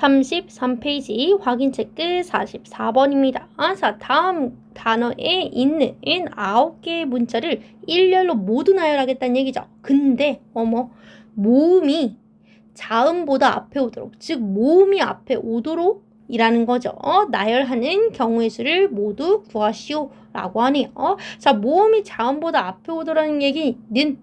33페이지 확인 체크 44번입니다. 아, 자, 다음 단어에 있는 9개의 문자를 일렬로 모두 나열하겠다는 얘기죠. 근데 어머 모음이 자음보다 앞에 오도록 즉 모음이 앞에 오도록 이라는 거죠. 어, 나열하는 경우의 수를 모두 구하시오 라고 하네요. 어, 자, 모음이 자음보다 앞에 오도라는 얘기는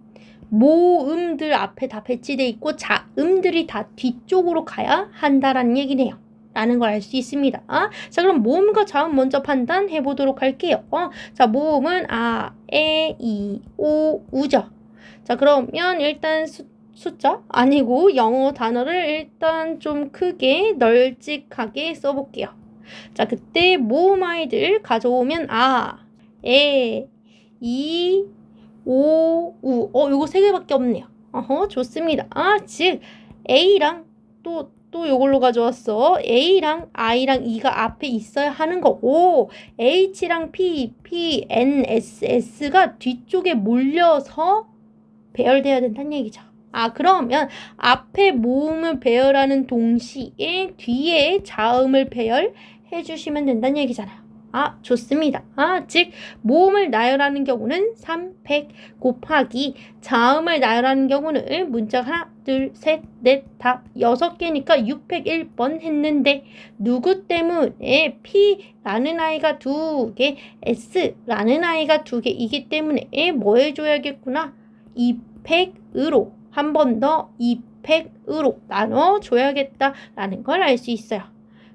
모음들 앞에 다 배치돼 있고 자음들이 다 뒤쪽으로 가야 한다라는 얘기네요. 라는 걸 알 수 있습니다. 어? 자, 그럼 모음과 자음 먼저 판단해 보도록 할게요. 어? 자, 모음은 아, 에, 이, 오, 우죠. 자, 그러면 일단 수, 숫자 아니고 영어 단어를 일단 좀 크게 널찍하게 써볼게요. 자, 그때 모음 아이들 가져오면 아, 에, 이, 오, 우. 어, 요거 세 개밖에 없네요. 어허, 좋습니다. 아, 즉, A랑 또, 또 요걸로 가져왔어. A랑 I랑 E가 앞에 있어야 하는 거고, H랑 P, P, N, S, S가 뒤쪽에 몰려서 배열돼야 된다는 얘기죠. 아, 그러면 앞에 모음을 배열하는 동시에 뒤에 자음을 배열해 주시면 된다는 얘기잖아요. 아, 좋습니다. 아, 즉, 모음을 나열하는 경우는 300 곱하기 자음을 나열하는 경우는 문자가 하나, 둘, 셋, 넷, 다 여섯 개니까 601번 했는데 누구 때문에 P라는 아이가 두 개, S라는 아이가 두 개이기 때문에 뭐 해줘야겠구나? 200으로 한 번 더 200으로 나눠줘야겠다라는 걸 알 수 있어요.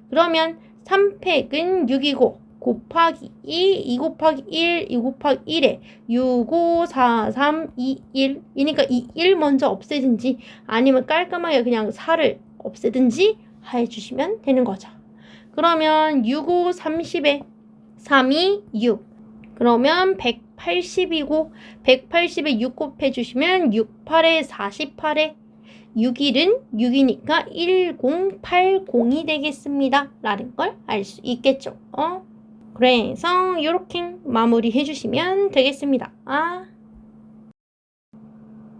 그러면 3팩은 6이고 곱하기 2, 2 곱하기 1, 2 곱하기 1에 6, 5, 4, 3, 2, 1 이니까 이 1 먼저 없애든지 아니면 깔끔하게 그냥 4를 없애든지 해주시면 되는 거죠. 그러면 6, 5, 30에 3이 6 그러면 180이고 180에 6 곱해주시면 6, 8에 48에 6일은 6이니까 1080이 되겠습니다. 라는 걸 알 수 있겠죠. 어? 그래서 이렇게 마무리 해 주시면 되겠습니다. 아.